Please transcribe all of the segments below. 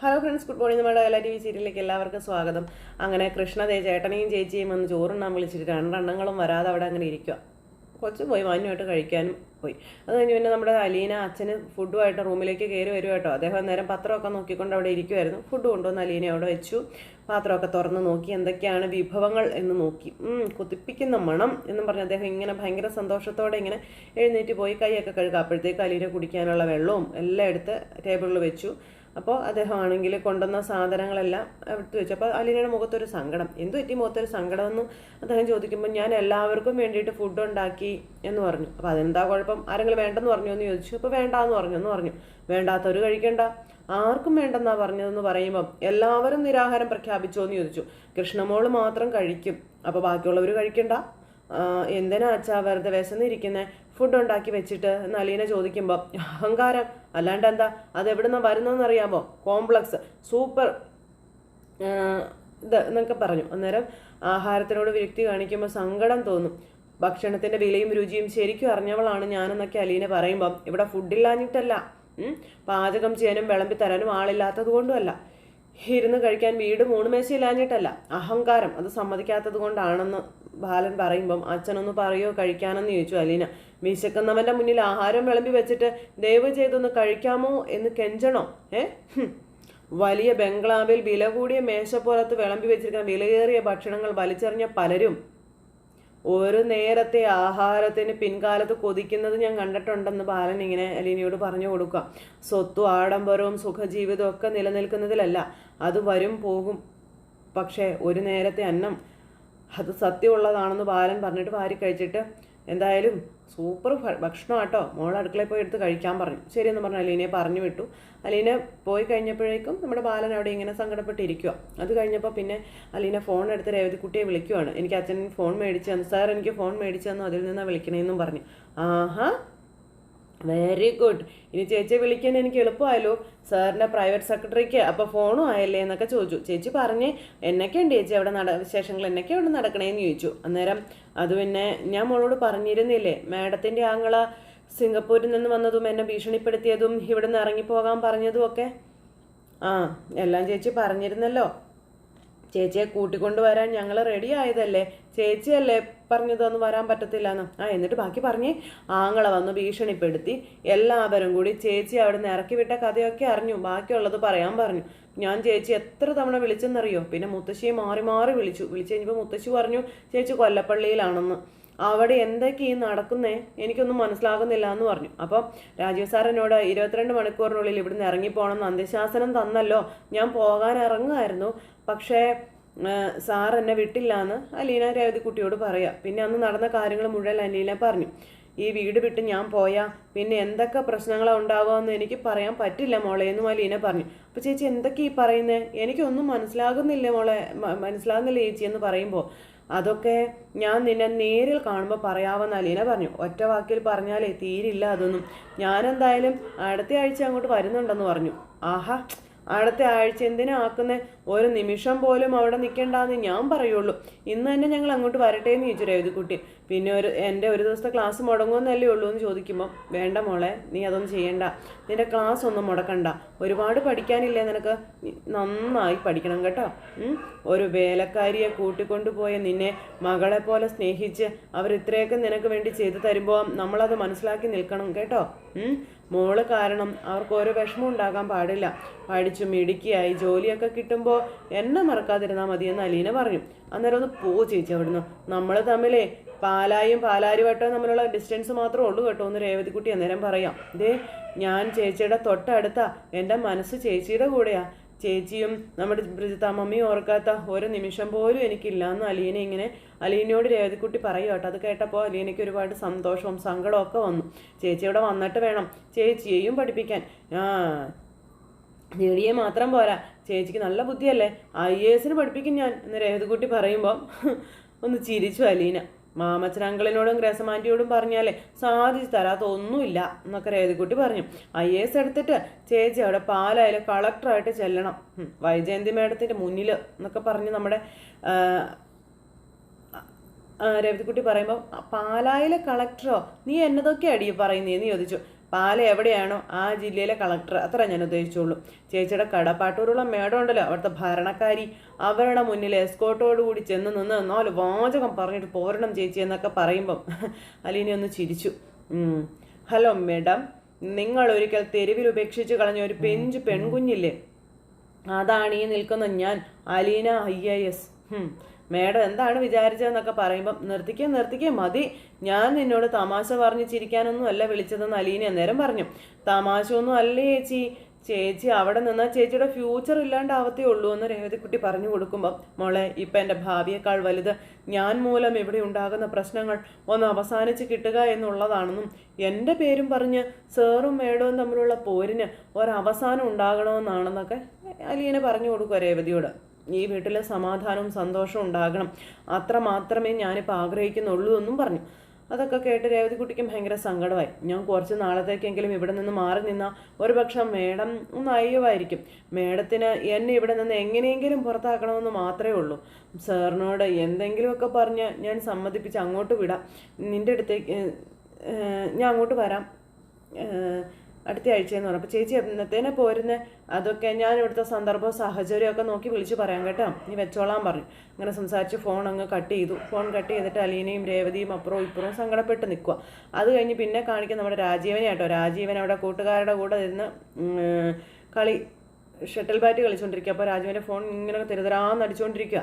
Hello friends good morning നമ്മുടെ എല്ലാ T V സീരിയലിലേക്ക് എല്ലാവർക്കും സ്വാഗതം. അങ്ങനെ കൃഷ്ണ ചേട്ടനെയും ചേച്ചിയും വന്ന് ചോറുണ്ണാൻ വിളിച്ചിട്ട് രണ്ടെണ്ണങ്ങളും വരാതെ അവിടെ അങ്ങനെ ഇരിക്കുക കൊച്ചു പോയി മാന്യമായിട്ട് കഴിക്കാനും പോയി. അത് കഴിഞ്ഞ് പിന്നെ നമ്മുടെ അലീന അച്ഛന് ഫുഡുമായിട്ട് റൂമിലേക്ക് കയറി വരും കേട്ടോ. അദ്ദേഹം നേരം പത്രമൊക്കെ നോക്കിക്കൊണ്ട് അവിടെ ഇരിക്കുമായിരുന്നു ഫുഡ് കൊണ്ടുവന്ന് അലീന അവിടെ വെച്ചു. പാത്രമൊക്കെ തുറന്ന് നോക്കി എന്തൊക്കെയാണ് വിഭവങ്ങൾ എന്ന് നോക്കി. കുതിപ്പിക്കുന്ന മണം എന്നും പറഞ്ഞ് അദ്ദേഹം ഇങ്ങനെ ഭയങ്കര സന്തോഷത്തോടെ ഇങ്ങനെ എഴുന്നേറ്റ് പോയി കൈയൊക്കെ കഴുകുക അപ്പോഴത്തേക്ക് അലീന കുടിക്കാനുള്ള വെള്ളവും എല്ലാം എടുത്ത് ടേബിളിൽ വെച്ചു. അപ്പോൾ അദ്ദേഹം ആണെങ്കിൽ കൊണ്ടുവന്ന സാധനങ്ങളെല്ലാം എടുത്തു വെച്ചു. അപ്പോൾ അലീനയുടെ മുഖത്തൊരു സങ്കടം. എന്തു പറ്റി മുഖത്തൊരു സങ്കടമെന്ന് അദ്ദേഹം ചോദിക്കുമ്പോൾ ഞാൻ എല്ലാവർക്കും വേണ്ടിയിട്ട് ഫുഡ് ഉണ്ടാക്കി എന്ന് പറഞ്ഞു. അപ്പോൾ അതെന്താ കുഴപ്പം? ആരെങ്കിലും വേണ്ടെന്ന് പറഞ്ഞു എന്ന് ചോദിച്ചു. അപ്പോൾ വേണ്ടാന്ന് പറഞ്ഞു എന്ന് പറഞ്ഞു. വേണ്ടാത്തവർ കഴിക്കണ്ട. ആർക്കും വേണ്ടെന്നാ പറഞ്ഞതെന്ന് പറയുമ്പം എല്ലാവരും നിരാഹാരം പ്രഖ്യാപിച്ചോ എന്ന് ചോദിച്ചു. കൃഷ്ണമോൾ മാത്രം കഴിക്കും. അപ്പോൾ ബാക്കിയുള്ളവർ കഴിക്കണ്ട. എന്തിനാ അച്ഛാ വെറുതെ വിശന്നിരിക്കുന്നത് ഫുഡ് ഉണ്ടാക്കി വെച്ചിട്ട് നലീന ചോദിക്കുമ്പോൾ അഹങ്കാരം? അല്ലാണ്ട് എന്താ അത് എവിടുന്ന വരുന്നതെന്ന് അറിയാമോ കോംപ്ലക്സ് സൂപ്പർ ഇത് എന്നൊക്കെ പറഞ്ഞു. അന്നേരം ആഹാരത്തിനോട് വിരക്തി കാണിക്കുമ്പോൾ സങ്കടം തോന്നും. ഭക്ഷണത്തിന്റെ വിലയും രുചിയും ശരിക്കും അറിഞ്ഞവളാണ് ഞാനെന്നൊക്കെ അലീന പറയുമ്പം ഇവിടെ ഫുഡില്ലാഞ്ഞിട്ടല്ല പാചകം ചെയ്യാനും വിളമ്പി തരാനും ആളില്ലാത്തത് കൊണ്ടുമല്ല. ഇരുന്ന് കഴിക്കാൻ വീട് മൂന്ന് മേശയിലാഞ്ഞിട്ടല്ല അഹങ്കാരം. അത് സമ്മതിക്കാത്തത് കൊണ്ടാണെന്ന് ബാലൻ പറയുമ്പം അച്ഛനൊന്ന് പറയോ കഴിക്കാനെന്ന് ചോദിച്ചു അലീന. വിശക്കുന്നവന്റെ മുന്നിൽ ആഹാരം വിളമ്പി വെച്ചിട്ട് ദയവ് ചെയ്തൊന്ന് കഴിക്കാമോ എന്ന് കെഞ്ചണോ? ഏ? വലിയ ബംഗ്ലാവിൽ വില കൂടിയ മേശപ്പുറത്ത് വിളമ്പി വെച്ചിരിക്കുന്ന വിലയേറിയ ഭക്ഷണങ്ങൾ വലിച്ചെറിഞ്ഞ പലരും ഒരു നേരത്തെ ആഹാരത്തിന് പിൻകാലത്ത് കൊതിക്കുന്നത് ഞാൻ കണ്ടിട്ടുണ്ടെന്ന് ബാലൻ ഇങ്ങനെ അലീനയോട് പറഞ്ഞു കൊടുക്കുക. സ്വത്തും ആഡംബരവും സുഖജീവിതവും ഒക്കെ നിലനിൽക്കുന്നതിലല്ല അത് വരും പോകും. പക്ഷേ ഒരു നേരത്തെ അന്നം അത് സത്യമുള്ളതാണെന്ന് ബാലൻ പറഞ്ഞിട്ട് വാരി കഴിച്ചിട്ട് എന്തായാലും സൂപ്പർ ഭക്ഷണം കേട്ടോ മോൾ അടുക്കളയിൽ പോയി എടുത്ത് കഴിക്കാൻ പറഞ്ഞു. ശരിയെന്ന് പറഞ്ഞു അലീനയെ പറഞ്ഞു വിട്ടു. അലീന പോയി കഴിഞ്ഞപ്പോഴേക്കും നമ്മുടെ ബാലൻ അവിടെ ഇങ്ങനെ സങ്കടപ്പെട്ടിരിക്കുക അത് കഴിഞ്ഞപ്പോൾ പിന്നെ അലീന ഫോൺ എടുത്ത് രേവതിക്കുട്ടിയെ വിളിക്കുവാണ്. എനിക്ക് അച്ഛൻ ഫോൺ മേടിച്ചു തന്നു. സാർ എനിക്ക് ഫോൺ മേടിച്ചു തന്നു. അതിൽ നിന്നാണ് വിളിക്കണേന്നും പറഞ്ഞു. ആഹാ വെരി ഗുഡ് ഇനി ചേച്ചിയെ വിളിക്കാൻ എനിക്ക് എളുപ്പമായല്ലോ. സാറിന്റെ പ്രൈവറ്റ് സെക്രട്ടറിക്ക് അപ്പോൾ ഫോണും ആയല്ലേ എന്നൊക്കെ ചോദിച്ചു. ചേച്ചി പറഞ്ഞ് എന്നൊക്കെയുണ്ട് ചേച്ചി? അവിടെ നട വിശേഷങ്ങൾ എന്നൊക്കെ അവിടെ നടക്കണേന്ന് ചോദിച്ചു. അന്നേരം അത് പിന്നെ ഞാൻ മോളോട് പറഞ്ഞിരുന്നില്ലേ? മാഡത്തിന്റെ ആങ്ങള സിംഗപ്പൂരിൽ നിന്ന് വന്നതും എന്നെ ഭീഷണിപ്പെടുത്തിയതും ഇവിടെ നിന്ന് ഇറങ്ങിപ്പോകാൻ പറഞ്ഞതും ഒക്കെ? ആ എല്ലാം ചേച്ചി പറഞ്ഞിരുന്നല്ലോ. ചേച്ചിയെ കൂട്ടിക്കൊണ്ടുവരാൻ ഞങ്ങൾ റെഡി ആയതല്ലേ? ചേച്ചിയല്ലേ പറഞ്ഞതൊന്നും വരാൻ പറ്റത്തില്ലെന്ന്. ആ എന്നിട്ട് ബാക്കി പറഞ്ഞ് ആങ്ങളെ വന്ന് ഭീഷണിപ്പെടുത്തി എല്ലാവരും കൂടി ചേച്ചി അവിടെ നിന്ന് ഇറക്കി വിട്ട കഥയൊക്കെ അറിഞ്ഞു. ബാക്കിയുള്ളത് പറയാൻ പറഞ്ഞു. ഞാൻ ചേച്ചി എത്ര തവണ വിളിച്ചെന്നറിയോ? പിന്നെ മുത്തശ്ശിയെ മാറി മാറി വിളിച്ചു. വിളിച്ചു കഴിഞ്ഞപ്പോൾ മുത്തശ്ശി പറഞ്ഞു ചേച്ചി കൊല്ലപ്പള്ളിയിലാണെന്ന്. അവിടെ എന്തൊക്കെ നടക്കുന്നേ എനിക്കൊന്നും മനസ്സിലാകുന്നില്ല എന്ന് പറഞ്ഞു. അപ്പോൾ രാജീവ് സാർ എന്നോട് ഇരുപത്തിരണ്ട് മണിക്കൂറിനുള്ളിൽ ഇവിടുന്ന് ഇറങ്ങിപ്പോണമെന്ന് അന്ത്യശാസനം തന്നല്ലോ. ഞാൻ പോകാൻ ഇറങ്ങുമായിരുന്നു. പക്ഷേ സാർ എന്നെ വിട്ടില്ല എന്ന് അലീന രേവതിക്കുട്ടിയോട് പറയാം. പിന്നെ അന്ന് നടന്ന കാര്യങ്ങൾ മുഴുവൻ അലീന പറഞ്ഞു. ഈ വീട് വിട്ട് ഞാൻ പോയാൽ പിന്നെ എന്തൊക്കെ പ്രശ്നങ്ങളാണ് ഉണ്ടാവുകയെന്ന് എനിക്ക് പറയാൻ പറ്റില്ല മോളെ എന്ന് മലീന പറഞ്ഞു. അപ്പോൾ ചേച്ചി എന്തൊക്കെ ഈ പറയുന്നത് എനിക്കൊന്നും മനസ്സിലാകുന്നില്ല മോളെ മനസ്സിലാകുന്നില്ല ചേച്ചി എന്ന് പറയുമ്പോൾ അതൊക്കെ ഞാൻ നിന്നെ നേരിൽ കാണുമ്പോൾ പറയാമെന്ന് അലീന പറഞ്ഞു. ഒറ്റ വാക്കിൽ പറഞ്ഞാലേ തീരില്ല അതൊന്നും. ഞാനെന്തായാലും അടുത്ത ആഴ്ച അങ്ങോട്ട് വരുന്നുണ്ടെന്ന് പറഞ്ഞു. ആഹാ അടുത്ത ആഴ്ച എന്തിനാ ആക്കുന്നേ? ഒരു നിമിഷം പോലും അവിടെ നിൽക്കേണ്ടെന്ന് ഞാൻ പറയുള്ളൂ. ഇന്ന് തന്നെ ഞങ്ങൾ അങ്ങോട്ട് വരട്ടെ എന്ന് ചോദിച്ചു രേവതിക്കുട്ടി. പിന്നെ ഒരു എന്റെ ഒരു ദിവസത്തെ ക്ലാസ് മുടങ്ങുമെന്നല്ലേ ഉള്ളൂ എന്ന് ചോദിക്കുമ്പോൾ വേണ്ട മോളെ നീ അതൊന്നും ചെയ്യണ്ട. നിന്റെ ക്ലാസ് ഒന്നും മുടക്കണ്ട. ഒരുപാട് പഠിക്കാനില്ലേ നിനക്ക്? നന്നായി പഠിക്കണം കേട്ടോ? ഒരു വേലക്കാരിയെ കൂട്ടിക്കൊണ്ടുപോയ നിന്നെ മകളെ പോലെ സ്നേഹിച്ച് അവർ ഇത്രയൊക്കെ നിനക്ക് വേണ്ടി ചെയ്തു തരുമ്പോൾ നമ്മളത് മനസ്സിലാക്കി നിൽക്കണം കേട്ടോ? മോൾ കാരണം അവർക്ക് ഓരോ വിഷമം ഉണ്ടാകാൻ പാടില്ല. പഠിച്ചു മിടുക്കിയായി ജോലിയൊക്കെ കിട്ടുമ്പോൾ എന്നെ മറക്കാതിരുന്നാൽ മതി എന്ന് അലീന പറഞ്ഞു. അന്നേരം ഒന്ന് പോ ചേച്ചി അവിടുന്ന്. നമ്മൾ തമ്മിലേ പാലായും പാലാരിവട്ടവും തമ്മിലുള്ള ഡിസ്റ്റൻസ് മാത്രമേ ഉള്ളൂ കേട്ടോ. എന്ന് രേവതിക്കുട്ടി അന്നേരം പറയാം. ഇതേ ഞാൻ ചേച്ചിയുടെ തൊട്ടടുത്താ. എന്റെ മനസ്സ് ചേച്ചിയുടെ കൂടെയാണ് ചേച്ചിയും നമ്മുടെ ബ്രിജിത്താമ്മയും ഓർക്കാത്ത ഒരു നിമിഷം പോലും എനിക്കില്ല. എന്ന് അലീന ഇങ്ങനെ അലീനയോട് രേവതിക്കുട്ടി പറയും കേട്ടോ. അത് കേട്ടപ്പോൾ അലീനയ്ക്ക് ഒരുപാട് സന്തോഷവും സങ്കടവും ഒക്കെ വന്നു. ചേച്ചി ഇവിടെ വന്നിട്ട് വേണം ചേച്ചിയെയും പഠിപ്പിക്കാൻ. ആ നേടിയെ മാത്രം പോരാ. ചേച്ചിക്ക് നല്ല ബുദ്ധിയല്ലേ? ഐ എ എസിന് പഠിപ്പിക്കും ഞാൻ. എന്ന് രേവതിക്കുട്ടി പറയുമ്പോൾ ഒന്ന് ചിരിച്ചു അലീന. മാമച്ചൻ അങ്കിളിനോടും ഗ്രസമാന്റിയോടും പറഞ്ഞാലേ സാധിച്ചു തരാത്ത ഒന്നുമില്ല എന്നൊക്കെ രേവതിക്കുട്ടി പറഞ്ഞു. ഐ എ എസ് എടുത്തിട്ട് ചേച്ചി അവിടെ പാലായാലും കളക്ടറായിട്ട് ചെല്ലണം. വൈജയന്തി മേഡത്തിന്റെ മുന്നിൽ എന്നൊക്കെ പറഞ്ഞ് നമ്മുടെ ആ, പറയുമ്പോൾ പാലായിലെ കളക്ടറോ? നീ എന്നതൊക്കെ അടി പറയുന്നേന്ന് ചോദിച്ചു. പാല എവിടെയാണോ ആ ജില്ലയിലെ കളക്ടർ അത്ര ഞാൻ ഉദ്ദേശിച്ചുള്ളൂ. ചേച്ചിയുടെ കടപ്പാട്ടൂരുള്ള മേടം ഉണ്ടല്ലോ അവിടുത്തെ ഭരണക്കാരി. അവരുടെ മുന്നിൽ എസ്കോട്ടോട് കൂടി ചെന്ന് നിന്ന് നാല് വാചകം പറഞ്ഞിട്ട് പോരണം ചേച്ചി എന്നൊക്കെ പറയുമ്പം അലീന ഒന്ന് ചിരിച്ചു. ഹലോ മേഡം നിങ്ങൾ ഒരിക്കൽ തെരുവിൽ ഉപേക്ഷിച്ച് കളഞ്ഞ ഒരു പെഞ്ച് പെൺകുഞ്ഞില്ലേ? അതാണ് ഈ നിൽക്കുന്ന ഞാൻ അലീന ഐ എസ്. മേഡം എന്താണ് വിചാരിച്ചതെന്നൊക്കെ പറയുമ്പം നിർത്തിക്കേ നിർത്തിക്കേ മതി. ഞാൻ നിന്നോട് തമാശ പറഞ്ഞ് ചിരിക്കാനൊന്നും അല്ല വിളിച്ചതെന്ന് അലീന അന്നേരം പറഞ്ഞു. തമാശ ഒന്നും അല്ലേ ചേച്ചി? ചേച്ചി അവിടെ നിന്നാൽ ചേച്ചിയുടെ ഫ്യൂച്ചർ ഇല്ലാണ്ടാവത്തേ ഉള്ളൂ എന്ന് രേവതിക്കുട്ടി പറഞ്ഞു കൊടുക്കുമ്പം മോളെ ഇപ്പം എന്റെ ഭാവിയേക്കാൾ വലുത് ഞാൻ മൂലം ഇവിടെ ഉണ്ടാകുന്ന പ്രശ്നങ്ങൾ ഒന്ന് അവസാനിച്ച് കിട്ടുക എന്നുള്ളതാണെന്നും എന്റെ പേരും പറഞ്ഞ് സാറും മേഡവും തമ്മിലുള്ള പോരിന് ഒരവസാനം ഉണ്ടാകണമെന്നാണെന്നൊക്കെ അലീനെ പറഞ്ഞു കൊടുക്കുക രേവതിയോട്. ഈ വീട്ടിൽ സമാധാനവും സന്തോഷവും ഉണ്ടാകണം. അത്ര മാത്രമേ ഞാനിപ്പോൾ ആഗ്രഹിക്കുന്നുള്ളൂ എന്നും പറഞ്ഞു. അതൊക്കെ കേട്ട് രേവതിക്കുട്ടിക്കും ഭയങ്കര സങ്കടമായി. ഞാൻ കുറച്ച് നാളത്തേക്കെങ്കിലും ഇവിടെ നിന്ന് മാറി നിന്ന ഒരു പക്ഷം മേഡം ഒന്ന് അയ്യവായിരിക്കും. മേഡത്തിന് എന്നെ ഇവിടെ നിന്ന് എങ്ങനെയെങ്കിലും പുറത്താക്കണമെന്ന് മാത്രമേ ഉള്ളൂ. സാറിനോട് എന്തെങ്കിലുമൊക്കെ പറഞ്ഞ് ഞാൻ സമ്മതിപ്പിച്ച് അങ്ങോട്ട് വിടാം. നിന്റെ അടുത്തേക്ക് ഞാൻ അങ്ങോട്ട് വരാം. അടുത്ത ആഴ്ചയെന്ന് പറഞ്ഞു അപ്പോൾ ചേച്ചി എന്നത്തേനെ പോരുന്ന? അതൊക്കെ ഞാൻ ഇവിടുത്തെ സന്ദർഭം സാഹചര്യമൊക്കെ നോക്കി വിളിച്ച് പറയാം കേട്ടോ. നീ വെച്ചോളാൻ പറഞ്ഞു. അങ്ങനെ സംസാരിച്ച് ഫോൺ അങ്ങ് കട്ട് ചെയ്തു. ഫോൺ കട്ട് ചെയ്തിട്ട് അലീനയും രേവതിയും അപ്പുറവും ഇപ്പുറവും സങ്കടപ്പെട്ട് നിൽക്കുക അത് കഴിഞ്ഞ് പിന്നെ കാണിക്കുന്ന നമ്മുടെ രാജീവനെ കേട്ടോ രാജീവൻ അവിടെ കൂട്ടുകാരുടെ കൂടെ ഇരുന്ന് കളി ഷട്ടിൽ ബാറ്റ് കളിച്ചുകൊണ്ടിരിക്കുക അപ്പോൾ രാജീവന്റെ ഫോൺ ഇങ്ങനെ തിരുതരാന്ന് അടിച്ചുകൊണ്ടിരിക്കുക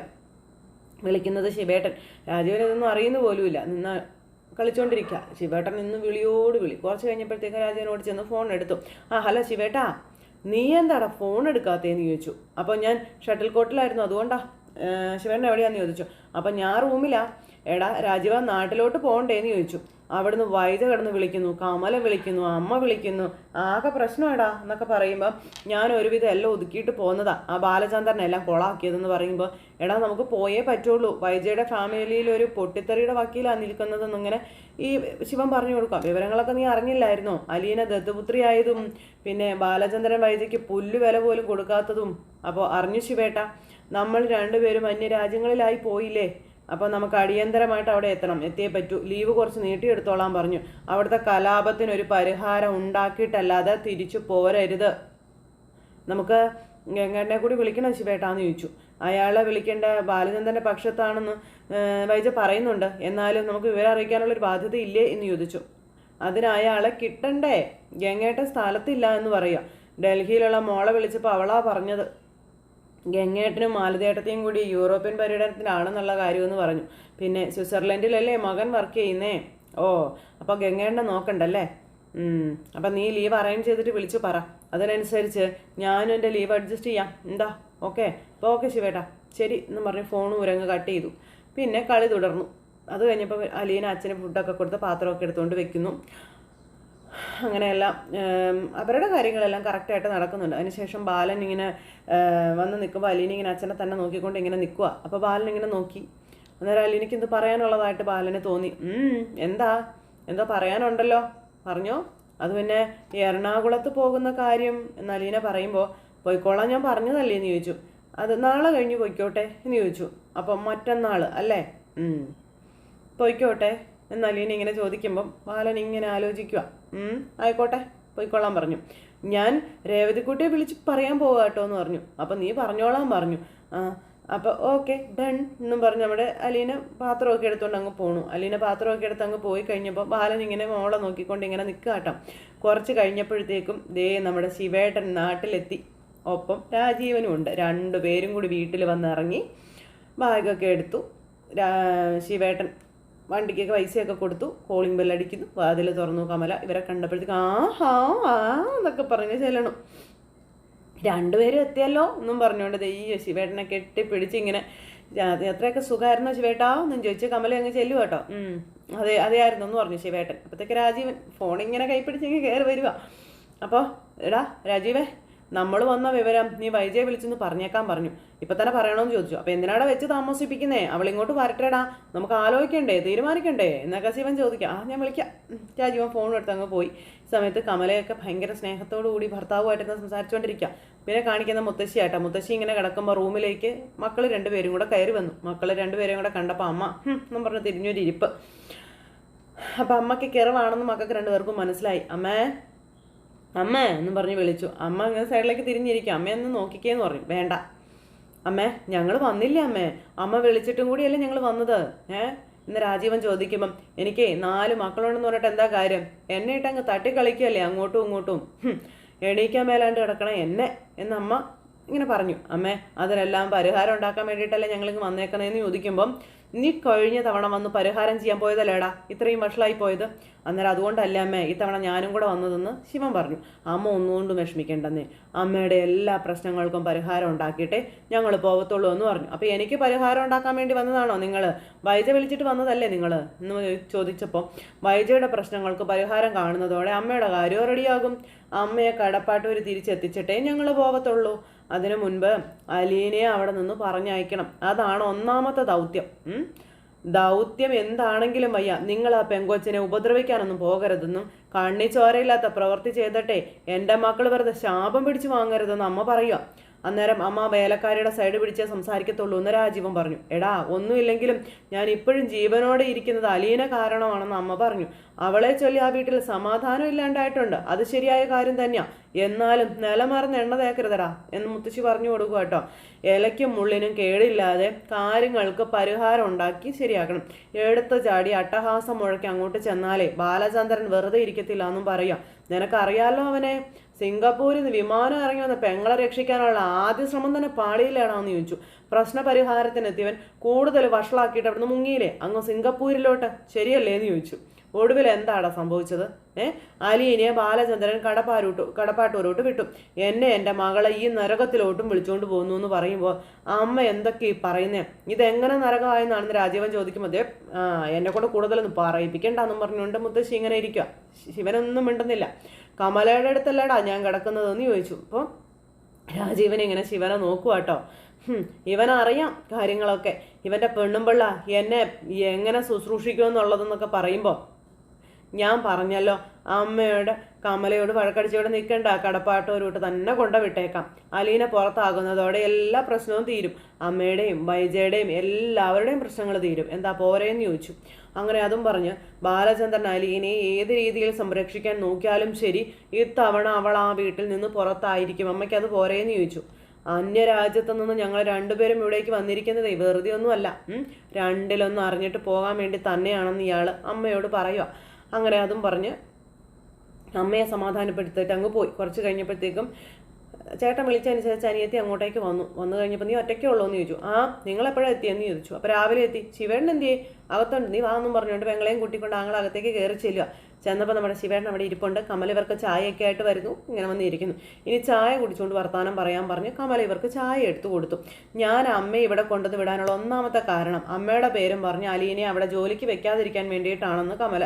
വിളിക്കുന്നത് ശിവേട്ടൻ. രാജീവൻ ഇതൊന്നും അറിയുന്ന പോലുമില്ല. നിന്ന കളിച്ചോണ്ടിരിക്കുക ശിവേട്ടൻ ഇന്ന് വിളിയോട് വിളി. കുറച്ച് കഴിഞ്ഞപ്പോഴത്തേക്ക് രാജേനോട് ചെന്ന് ഫോൺ എടുത്തു. ആ ഹലോ ശിവേട്ടാ നീ എന്താടാ ഫോൺ എടുക്കാത്തേന്ന് ചോദിച്ചു. അപ്പോൾ ഞാൻ ഷട്ടിൽ കോട്ടിലായിരുന്നു അതുകൊണ്ടാ ശിവേട്ടൻ എവിടെയാന്ന് ചോദിച്ചു. അപ്പം ഞാൻ റൂമിലാ എടാ രാജീവ നാട്ടിലോട്ട് പോകണ്ടേന്ന് ചോദിച്ചു. അവിടുന്ന് വൈദ കിടന്ന് വിളിക്കുന്നു കമല വിളിക്കുന്നു അമ്മ വിളിക്കുന്നു. ആകെ പ്രശ്നമാടാ എന്നൊക്കെ പറയുമ്പോൾ ഞാൻ ഒരുവിധം എല്ലാം ഒതുക്കിയിട്ട് പോകുന്നതാ ആ ബാലചന്ദ്രനെ എല്ലാം കൊളാക്കിയതെന്ന് പറയുമ്പോൾ എടാ നമുക്ക് പോയേ പറ്റുള്ളൂ. വൈജയുടെ ഫാമിലിയിൽ ഒരു പൊട്ടിത്തെറിയുടെ വക്കീലാണ് നിൽക്കുന്നതെന്ന് ഇങ്ങനെ ഈ ശിവൻ പറഞ്ഞു കൊടുക്കാം. വിവരങ്ങളൊക്കെ നീ അറിഞ്ഞില്ലായിരുന്നോ? അലീന ദത്തുപുത്രിയായതും പിന്നെ ബാലചന്ദ്രൻ വൈദ്യയ്ക്ക് പുല്ല് വില പോലും കൊടുക്കാത്തതും. അപ്പോൾ അറിഞ്ഞു ശിവേട്ട നമ്മൾ രണ്ടുപേരും അന്യരാജ്യങ്ങളിലായി പോയില്ലേ? അപ്പോൾ നമുക്ക് അടിയന്തരമായിട്ട് അവിടെ എത്തണം. എത്തിയേ പറ്റൂ. ലീവ് കുറച്ച് നീട്ടിയെടുത്തോളാൻ പറഞ്ഞു. അവിടുത്തെ കലാപത്തിനൊരു പരിഹാരം ഉണ്ടാക്കിയിട്ടല്ലാതെ തിരിച്ചു പോരരുത്. നമുക്ക് ഗംഗണ്ണെ കൂടി വിളിക്കണം ശിവേട്ടാന്ന് ചോദിച്ചു. അയാളെ വിളിക്കേണ്ട ബാലചന്ദ്രന്റെ പക്ഷത്താണെന്ന് വൈജ പറയുന്നുണ്ട്. എന്നാലും നമുക്ക് വിവരം അറിയിക്കാനുള്ളൊരു ബാധ്യത ഇല്ലേ എന്ന് ചോദിച്ചു. അതിന് അയാളെ കിട്ടണ്ടേ? ഗംഗേട്ട സ്ഥലത്തില്ല എന്ന് പറയുക ഡൽഹിയിലുള്ള മോളെ വിളിച്ചപ്പോൾ അവളാ പറഞ്ഞത്. ഗംഗേട്ടനും മാലതേട്ടത്തെയും കൂടി യൂറോപ്യൻ പര്യടനത്തിലാണെന്നുള്ള കാര്യമെന്ന് പറഞ്ഞു. പിന്നെ സ്വിറ്റ്സർലൻഡിലല്ലേ മകൻ വർക്ക് ചെയ്യുന്നേ? ഓ അപ്പോൾ ഗംഗേട്ടനെ നോക്കണ്ടല്ലേ? അപ്പം നീ ലീവ് അറേഞ്ച് ചെയ്തിട്ട് വിളിച്ചു പറ. അതിനനുസരിച്ച് ഞാനും എന്റെ ലീവ് അഡ്ജസ്റ്റ് ചെയ്യാം. എന്താ ഓക്കെ. അപ്പോൾ ഓക്കെ ശിവേട്ടാ. ശരി എന്ന് പറഞ്ഞ് ഫോൺ ഉരങ്ങ് കട്ട് ചെയ്തു. പിന്നെ കളി തുടർന്നു. അത് കഴിഞ്ഞപ്പോൾ അലീന അച്ഛന് ഫുഡൊക്കെ കൊടുത്ത് പാത്രമൊക്കെ എടുത്തുകൊണ്ട് വെക്കുന്നു. അങ്ങനെയെല്ലാം അവരുടെ കാര്യങ്ങളെല്ലാം കറക്റ്റായിട്ട് നടക്കുന്നുണ്ട്. അതിനുശേഷം ബാലൻ ഇങ്ങനെ വന്ന് നിൽക്കുമ്പോൾ അലീന ഇങ്ങനെ അച്ഛനെ തന്നെ നോക്കിക്കൊണ്ട് ഇങ്ങനെ നിൽക്കുക അപ്പോൾ ബാലൻ ഇങ്ങനെ നോക്കി. അന്നേരം അലീനയ്ക്ക് എന്ത് പറയാനുള്ളതായിട്ട് ബാലന് തോന്നി. എന്താ? എന്താ പറയാനുണ്ടല്ലോ? പറഞ്ഞോ? അത് പിന്നെ എറണാകുളത്ത് പോകുന്ന കാര്യം എന്ന് അലീന പറയുമ്പോൾ പോയിക്കോളാം ഞാൻ പറഞ്ഞതല്ലേ? എന്ന് ചോദിച്ചു. അത് നാളെ കഴിഞ്ഞ് പോയിക്കോട്ടെ? എന്ന് ചോദിച്ചു. അപ്പം മറ്റന്നാൾ അല്ലേ. പോയിക്കോട്ടെ എന്ന് അലീന ഇങ്ങനെ ചോദിക്കുമ്പം ബാലൻ ഇങ്ങനെ ആലോചിക്കുക "ഉം, ആയിക്കോട്ടെ പോയിക്കൊള്ളാൻ പറഞ്ഞു. ഞാൻ രേവതിക്കുട്ടിയെ വിളിച്ച് പറയാൻ പോവുക കേട്ടോ എന്ന് പറഞ്ഞു. അപ്പം നീ പറഞ്ഞോളാൻ പറഞ്ഞു. അപ്പോൾ ഓക്കെ ഡൺ എന്നും പറഞ്ഞ്. നമ്മുടെ അലീന പാത്രമൊക്കെ എടുത്തുകൊണ്ട് അങ്ങ് പോണു. അലീന പാത്രമൊക്കെ എടുത്ത് അങ്ങ് പോയി കഴിഞ്ഞപ്പോൾ ബാലൻ ഇങ്ങനെ മോളെ നോക്കിക്കൊണ്ട് ഇങ്ങനെ നിൽക്കുക കേട്ടോ കുറച്ച് കഴിഞ്ഞപ്പോഴത്തേക്കും ദേ നമ്മുടെ ശിവേട്ടൻ നാട്ടിലെത്തി. ഒപ്പം രാജീവനും ഉണ്ട്. രണ്ടു പേരും കൂടി വീട്ടിൽ വന്നിറങ്ങി ബാഗൊക്കെ എടുത്തു. ശിവേട്ടൻ വണ്ടിക്കൊക്കെ പൈസയൊക്കെ കൊടുത്തു കോളിംഗ് ബെല്ലടിക്കുന്നു വാതിൽ തുറന്നു കമല ഇവരെ കണ്ടപ്പോഴത്തേക്ക് ആ ഹാ ആ എന്നൊക്കെ പറഞ്ഞ് ചെല്ലണം. രണ്ടുപേരും എത്തിയല്ലോ എന്നും പറഞ്ഞുകൊണ്ട് ദയ്യോ ശിവേട്ടനെ കെട്ടിപ്പിടിച്ച് ഇങ്ങനെ "രാ- എത്രയൊക്കെ സുഖമായിരുന്നോ ശിവേട്ടാ എന്നും ചോദിച്ചു കമല അങ്ങ് ചെല്ലു കേട്ടോ. ഉം. അതെ അതെയായിരുന്നു എന്ന് പറഞ്ഞു ശിവേട്ടൻ. അപ്പോഴത്തേക്ക് രാജീവൻ ഫോൺ ഇങ്ങനെ കൈപ്പിടിച്ചെങ്കിൽ കയറി വരിക. അപ്പോൾ എടാ രാജീവേ നമ്മൾ വന്ന വിവരം നീ വൈജയെ വിളിച്ചെന്ന് പറഞ്ഞേക്കാൻ പറഞ്ഞു. ഇപ്പൊ തന്നെ പറയണമെന്ന് ചോദിച്ചു. അപ്പൊ എന്തിനാടാ വെച്ച് താമസിപ്പിക്കുന്നേ? അവൾ ഇങ്ങോട്ട് വരട്ടേടാ. നമുക്ക് ആലോചിക്കണ്ടേ? തീരുമാനിക്കണ്ടേ? എന്നൊക്കെ ശിവൻ ചോദിക്കാം. ആ ഞാൻ വിളിക്കാം. രാജീവൻ ഫോൺ എടുത്ത് അങ്ങ് പോയി. സമയത്ത് കമലയൊക്കെ ഭയങ്കര സ്നേഹത്തോടു കൂടി ഭർത്താവുമായിട്ടിരുന്ന് സംസാരിച്ചുകൊണ്ടിരിക്കുക പിന്നെ കാണിക്കുന്ന മുത്തശ്ശിയാട്ടോ. മുത്തശ്ശി ഇങ്ങനെ കിടക്കുമ്പോൾ റൂമിലേക്ക് മക്കൾ രണ്ടുപേരും കൂടെ കയറി വന്നു. മക്കൾ രണ്ടുപേരും കൂടെ കണ്ടപ്പോൾ അമ്മ എന്നും പറഞ്ഞ് തിരിഞ്ഞൊരു ഇരിപ്പ് അപ്പം അമ്മയ്ക്ക് കിറവാണെന്ന് മക്കൾക്ക് രണ്ടുപേർക്കും മനസ്സിലായി. അമ്മേ അമ്മ എന്ന് പറഞ്ഞ് വിളിച്ചു. അമ്മ അങ്ങനെ സൈഡിലേക്ക് തിരിഞ്ഞിരിക്കും. അമ്മ ഒന്ന് നോക്കിക്കേന്ന് പറഞ്ഞു. വേണ്ട. അമ്മേ ഞങ്ങൾ വന്നില്ല അമ്മേ? അമ്മ വിളിച്ചിട്ടും കൂടിയല്ലേ ഞങ്ങൾ വന്നത്? ഏ? ഇന്ന് രാജീവൻ ചോദിക്കുമ്പം എനിക്ക് നാല് മക്കളുണ്ടെന്ന് പറഞ്ഞിട്ട് എന്താ കാര്യം? എന്നെ ഇട്ടങ്ങ് തട്ടിക്കളിക്കല്ലേ അങ്ങോട്ടും ഇങ്ങോട്ടും? എണീക്കാൻ മേലാണ്ട് കിടക്കണം എന്നെ. എന്നമ്മ ഇങ്ങനെ പറഞ്ഞു അമ്മേ അതിനെല്ലാം പരിഹാരം ഉണ്ടാക്കാൻ വേണ്ടിയിട്ടല്ലേ ഞങ്ങളിങ്ങ് വന്നേക്കണേന്ന് ചോദിക്കുമ്പം നീ കഴിഞ്ഞ തവണ വന്ന് പരിഹാരം ചെയ്യാൻ പോയതല്ലേടാ? ഇത്രയും വഷളായി പോയത്. അന്നേരം അതുകൊണ്ടല്ല അമ്മേ ഇത്തവണ ഞാനും കൂടെ വന്നതെന്ന് ശിവൻ പറഞ്ഞു. അമ്മ ഒന്നുകൊണ്ടും വിഷമിക്കേണ്ടെന്നേ. അമ്മയുടെ എല്ലാ പ്രശ്നങ്ങൾക്കും പരിഹാരം ഉണ്ടാക്കിയിട്ടേ ഞങ്ങൾ പോകത്തുള്ളൂ എന്ന് പറഞ്ഞു. അപ്പോൾ എനിക്ക് പരിഹാരം ഉണ്ടാക്കാൻ വേണ്ടി വന്നതാണോ നിങ്ങൾ വൈജ വിളിച്ചിട്ട് വന്നതല്ലേ നിങ്ങൾ എന്ന് ചോദിച്ചപ്പോൾ വൈജയുടെ പ്രശ്നങ്ങൾക്ക് പരിഹാരം കാണുന്നതോടെ അമ്മയുടെ കാര്യവും റെഡിയാകും. അമ്മയെ കടപ്പാട്ടൂർ തിരിച്ചെത്തിച്ചിട്ടേ ഞങ്ങൾ പോകത്തുള്ളൂ അതിനു മുൻപ് അലീനെ അവിടെ നിന്ന് പറഞ്ഞയക്കണം. അതാണ് ഒന്നാമത്തെ ദൗത്യം. ദൗത്യം എന്താണെങ്കിലും വയ്യ. നിങ്ങൾ ആ പെങ്കൊച്ചിനെ ഉപദ്രവിക്കാനൊന്നും പോകരുതെന്നും കണ്ണി ചോരയില്ലാത്ത പ്രവൃത്തി ചെയ്തട്ടെ എന്റെ മക്കൾ വെറുതെ ശാപം പിടിച്ചു വാങ്ങരുതെന്ന് അമ്മ പറയുക അന്നേരം അമ്മ വേലക്കാരിയുടെ സൈഡ് പിടിച്ചേ സംസാരിക്കത്തുള്ളൂ എന്ന് രാജീവൻ പറഞ്ഞു. എടാ ഒന്നുമില്ലെങ്കിലും ഞാൻ ഇപ്പോഴും ജീവനോടെ ഇരിക്കുന്നത് അലീന കാരണമാണെന്ന് അമ്മ പറഞ്ഞു. അവളെ ചൊല്ലി ആ വീട്ടിൽ സമാധാനം ഇല്ലാണ്ടായിട്ടുണ്ട്. അത് ശരിയായ കാര്യം തന്നെയാ. എന്നാലും നിലമറന്ന് എണ്ണ തേക്കരുതടാ എന്ന് മുത്തശ്ശി പറഞ്ഞു കൊടുക്കുക കേട്ടോ. ഇലയ്ക്കും മുള്ളിനും കേടില്ലാതെ കാര്യങ്ങൾക്ക് പരിഹാരം ഉണ്ടാക്കി ശരിയാക്കണം. എടുത്ത ചാടി അട്ടഹാസം മുഴക്കി അങ്ങോട്ട് ചെന്നാലേ ബാലചന്ദ്രൻ വെറുതെ ഇരിക്കത്തില്ല എന്നും പറയാം നിനക്കറിയാലോ അവനെ? സിംഗപ്പൂരിൽ നിന്ന് വിമാനം ഇറങ്ങി വന്ന പെങ്ങളെ രക്ഷിക്കാനുള്ള ആദ്യ ശ്രമം തന്നെ പാളിയിലാണോന്ന് ചോദിച്ചു. പ്രശ്ന പരിഹാരത്തിനെത്തിയവൻ കൂടുതൽ വഷളാക്കിയിട്ട് അവിടുന്ന് മുങ്ങിയില്ലേ? അങ്ങ് സിംഗപ്പൂരിലോട്ട്. ശരിയല്ലേ എന്ന് ചോദിച്ചു. ഒടുവിൽ എന്താടാ സംഭവിച്ചത്? ഏ? അലീനെ ബാലചന്ദ്രൻ കടപ്പാരൂട്ടു കടപ്പാട്ടൂരോട്ട് വിട്ടു. എന്നെ എന്റെ മകളെ ഈ നരകത്തിലോട്ടും വിളിച്ചുകൊണ്ട് പോകുന്നു എന്ന് പറയുമ്പോൾ അമ്മ എന്തൊക്കെ ഈ പറയുന്നേ? ഇതെങ്ങനെ നരകമായെന്നാണെന്ന് രാജീവൻ ചോദിക്കുമ്പോൾ ആ എന്നെ കൊണ്ട് കൂടുതലൊന്നും പറയിപ്പിക്കണ്ടെന്നും പറഞ്ഞുകൊണ്ട് മുത്തശ്ശി ഇങ്ങനെ ഇരിക്കുക ശിവനൊന്നും മിണ്ടുന്നില്ല. കമലയുടെ അടുത്തല്ലടാ ഞാൻ കിടക്കുന്നതെന്ന് ചോദിച്ചു. അപ്പോൾ രാജീവൻ ഇങ്ങനെ ശിവനെ നോക്കുവാട്ടോ ഇവനറിയാം കാര്യങ്ങളൊക്കെ. ഇവന്റെ പെണ്ണുമ്പിള്ള എന്നെ എങ്ങനെ ശുശ്രൂഷിക്കുമെന്നുള്ളതെന്നൊക്കെ പറയുമ്പോൾ ഞാൻ പറഞ്ഞല്ലോ അമ്മയോട് കമലയോട് വഴക്കടിച്ചോടെ നിൽക്കണ്ട കടപ്പാട്ടോരോട്ട് തന്നെ കൊണ്ട വിട്ടേക്കാം. അലീന പുറത്താകുന്നതോടെ എല്ലാ പ്രശ്നവും തീരും. അമ്മയുടെയും വൈജയുടെയും എല്ലാവരുടെയും പ്രശ്നങ്ങൾ തീരും. എന്താ പോരേന്ന് ചോദിച്ചു. അങ്ങനെ അതും പറഞ്ഞ് ബാലചന്ദ്രൻ അലീനെ ഏത് രീതിയിൽ സംരക്ഷിക്കാൻ നോക്കിയാലും ശരി ഇത്തവണ അവൾ ആ വീട്ടിൽ നിന്ന് പുറത്തായിരിക്കും. അമ്മയ്ക്ക് അത് പോരേന്ന് ചോദിച്ചു. അന്യരാജ്യത്തു നിന്ന് ഞങ്ങൾ രണ്ടുപേരും ഇവിടേക്ക് വന്നിരിക്കുന്നത് വെറുതെ ഒന്നുമല്ല. രണ്ടിലൊന്നും അറിഞ്ഞിട്ട് പോകാൻ വേണ്ടി തന്നെയാണെന്ന് ഇയാൾ അമ്മയോട് പറയുക അങ്ങനെ അതും പറഞ്ഞ് അമ്മയെ സമാധാനപ്പെടുത്തിയിട്ട് അങ്ങ് പോയി. കുറച്ച് കഴിഞ്ഞപ്പോഴത്തേക്കും ചേട്ടൻ വിളിച്ചനുസരിച്ച് അനിയത്തി അങ്ങോട്ടേക്ക് വന്നു. വന്നു കഴിഞ്ഞപ്പോൾ നീ ഒറ്റയ്ക്കേ ഉള്ളൂ എന്ന് ചോദിച്ചു. ആ നിങ്ങൾ എപ്പോഴാണ് എത്തിയെന്ന് ചോദിച്ചു. അപ്പോൾ രാവിലെ എത്തി. ശിവേണ്ണൻ എന്തിയേ? അകത്തുണ്ട്. നീ വാന്നും പറഞ്ഞുകൊണ്ട് പെങ്ങളെയും കൂട്ടിക്കൊണ്ട് ആങ്ങളകത്തേക്ക് കയറി ചെല്ലുക ചെന്നപ്പോൾ നമ്മുടെ ശിവേട്ടൻ അവിടെ ഇരിപ്പുണ്ട്. കമൽ ഇവർക്ക് ചായയൊക്കെ ആയിട്ട് വരുന്നു. ഇങ്ങനെ വന്നിരിക്കുന്നു. ഇനി ചായ കുടിച്ചുകൊണ്ട് വർത്തമാനം പറയാൻ പറഞ്ഞ് കമൽ ഇവർക്ക് ചായ എടുത്തു കൊടുത്തു. ഞാൻ അമ്മയെ ഇവിടെ കൊണ്ടുവന്ന് വിടാനുള്ള ഒന്നാമത്തെ കാരണം അമ്മയുടെ പേരും പറഞ്ഞ് അലീനെ അവിടെ ജോലിക്ക് വെക്കാതിരിക്കാൻ വേണ്ടിയിട്ടാണെന്ന് കമല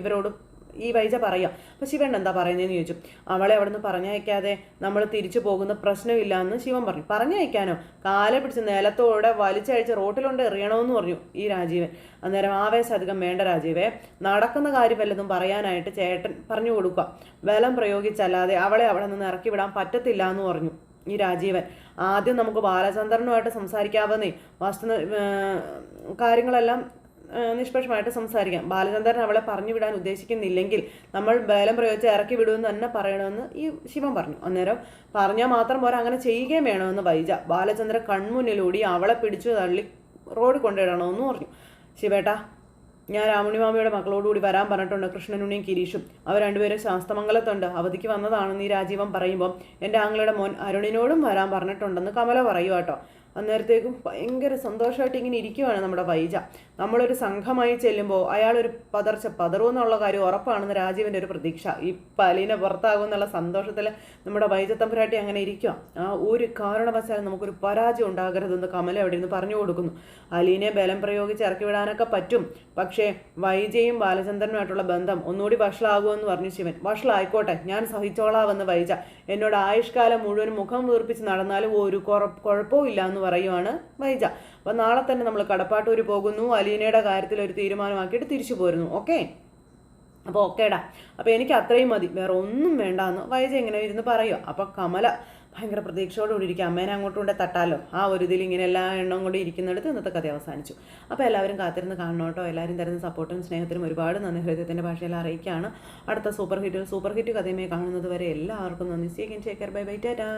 ഇവരോട് ഈ വൈജ പറയാം. അപ്പോൾ ശിവൻ എന്താ പറയുന്നതെന്ന് ചോദിച്ചു. അവളെ അവിടെ നിന്ന് പറഞ്ഞയക്കാതെ നമ്മൾ തിരിച്ചു പോകുന്ന പ്രശ്നമില്ല എന്ന് ശിവൻ പറഞ്ഞു. പറഞ്ഞയക്കാനോ? കാലെ പിടിച്ച് നിലത്തോടെ വലിച്ചഴിച്ച് റോട്ടിലുണ്ട് എറിയണമെന്ന് പറഞ്ഞു ഈ രാജീവൻ. അന്നേരം ആവേശധികം വേണ്ട രാജീവേ നടക്കുന്ന കാര്യം വല്ലതും പറയാനായിട്ട് ചേട്ടൻ പറഞ്ഞു കൊടുക്കുക. ബലം പ്രയോഗിച്ചല്ലാതെ അവളെ അവിടെ നിന്ന് ഇറക്കി വിടാൻ പറ്റത്തില്ല എന്ന് പറഞ്ഞു ഈ രാജീവൻ. ആദ്യം നമുക്ക് ബാലചന്ദ്രനുമായിട്ട് സംസാരിക്കാവുന്നേ. വസ്തു കാര്യങ്ങളെല്ലാം നിഷ്പക്ഷമായിട്ട് സംസാരിക്കാം. ബാലചന്ദ്രൻ അവളെ പറഞ്ഞു വിടാൻ ഉദ്ദേശിക്കുന്നില്ലെങ്കിൽ നമ്മൾ ബലം പ്രയോഗിച്ച് ഇറക്കി വിടുമെന്ന് തന്നെ പറയണമെന്ന് ഈ ശിവൻ പറഞ്ഞു. അന്നേരം പറഞ്ഞാൽ മാത്രം പോരാ അങ്ങനെ ചെയ്യുകയും വേണമെന്ന് വൈജ. ബാലചന്ദ്രൻ കൺമുന്നിലൂടി അവളെ പിടിച്ചു തള്ളി റോഡ് കൊണ്ടിടണമെന്ന് പറഞ്ഞു. ശിവേട്ടാ ഞാൻ രാമുണിമാമിയുടെ മക്കളോടുകൂടി വരാൻ പറഞ്ഞിട്ടുണ്ട്. കൃഷ്ണനുണിയും കിരീഷും. അവർ രണ്ടുപേരും ശാസ്തമംഗലത്തുണ്ട് അവധിക്ക് വന്നതാണെന്ന് ഈ രാജീവം പറയുമ്പോൾ എന്റെ ആങ്ങളുടെ മോൻ അരുണിനോടും വരാൻ പറഞ്ഞിട്ടുണ്ടെന്ന് കമല പറയുക കേട്ടോ അന്നേരത്തേക്കും ഭയങ്കര സന്തോഷമായിട്ട് ഇങ്ങനെ ഇരിക്കുവാണ് നമ്മുടെ വൈജ. നമ്മളൊരു സംഘമായി ചെല്ലുമ്പോൾ അയാളൊരു പതർച്ച പതറുമെന്നുള്ള കാര്യം ഉറപ്പാണെന്ന് രാജീവിന്റെ ഒരു പ്രതീക്ഷ. ഈ പലിനെ പുറത്താകും എന്നുള്ള സന്തോഷത്തിൽ നമ്മുടെ വൈജ തമ്പുരാട്ടി അങ്ങനെ ഇരിക്കുക ആ ഒരു കാരണവശാലും നമുക്കൊരു പരാജയം ഉണ്ടാകരുതെന്ന് കമല അവിടെ നിന്ന് പറഞ്ഞു കൊടുക്കുന്നു. അലീനെ ബലം പ്രയോഗിച്ച് ഇറക്കി വിടാനൊക്കെ പറ്റും. പക്ഷേ വൈജയും ബാലചന്ദ്രനുമായിട്ടുള്ള ബന്ധം ഒന്നുകൂടി വഷളാകുമെന്ന് പറഞ്ഞു ശിവൻ. വഷളായിക്കോട്ടെ ഞാൻ സഹിച്ചോളാവെന്ന് വൈജ. എന്നോട് ആയുഷ്കാലം മുഴുവൻ മുഖം വീർപ്പിച്ച് നടന്നാലും ഒരു കുഴപ്പവും ഇല്ല എന്ന് പറയുവാണ് വൈജ അപ്പം നാളെ തന്നെ നമ്മൾ കടപ്പാട്ടൂർ പോകുന്നു. അലീനയുടെ കാര്യത്തിൽ ഒരു തീരുമാനമാക്കിയിട്ട് തിരിച്ചു പോരുന്നു. ഓക്കെ? അപ്പോൾ ഓക്കേടാ. അപ്പോൾ എനിക്ക് അത്രയും മതി. വേറെ ഒന്നും വേണ്ട എന്ന് വൈജ ഇങ്ങനെ ഇരുന്ന് പറയുക അപ്പോൾ കമല ഭയങ്കര പ്രതീക്ഷയോടുകൂടി ഇരിക്കുക അമ്മേനെ അങ്ങോട്ടും കൂടെ തട്ടാലോ. ആ ഒരു ഇതിൽ ഇങ്ങനെ എല്ലാ എണ്ണം കൂടി ഇരിക്കുന്നിടത്ത് ഇന്നത്തെ കഥ അവസാനിച്ചു. അപ്പോൾ എല്ലാവരും കാത്തിരുന്ന് കാണണം എല്ലാവരും തരുന്ന സപ്പോർട്ടും സ്നേഹത്തിനും ഒരുപാട് നന്ദി. ഹൃദയത്തിന്റെ ഭാഷയിൽ അറിയിക്കുകയാണ്. അടുത്ത സൂപ്പർ ഹിറ്റ് സൂപ്പർ ഹിറ്റ് കഥയുമായി കാണുന്നത് വരെ എല്ലാവർക്കും നന്ദി. സീക്കിൻ ടേക്കർ ബൈ ബൈ ടാറ്റാ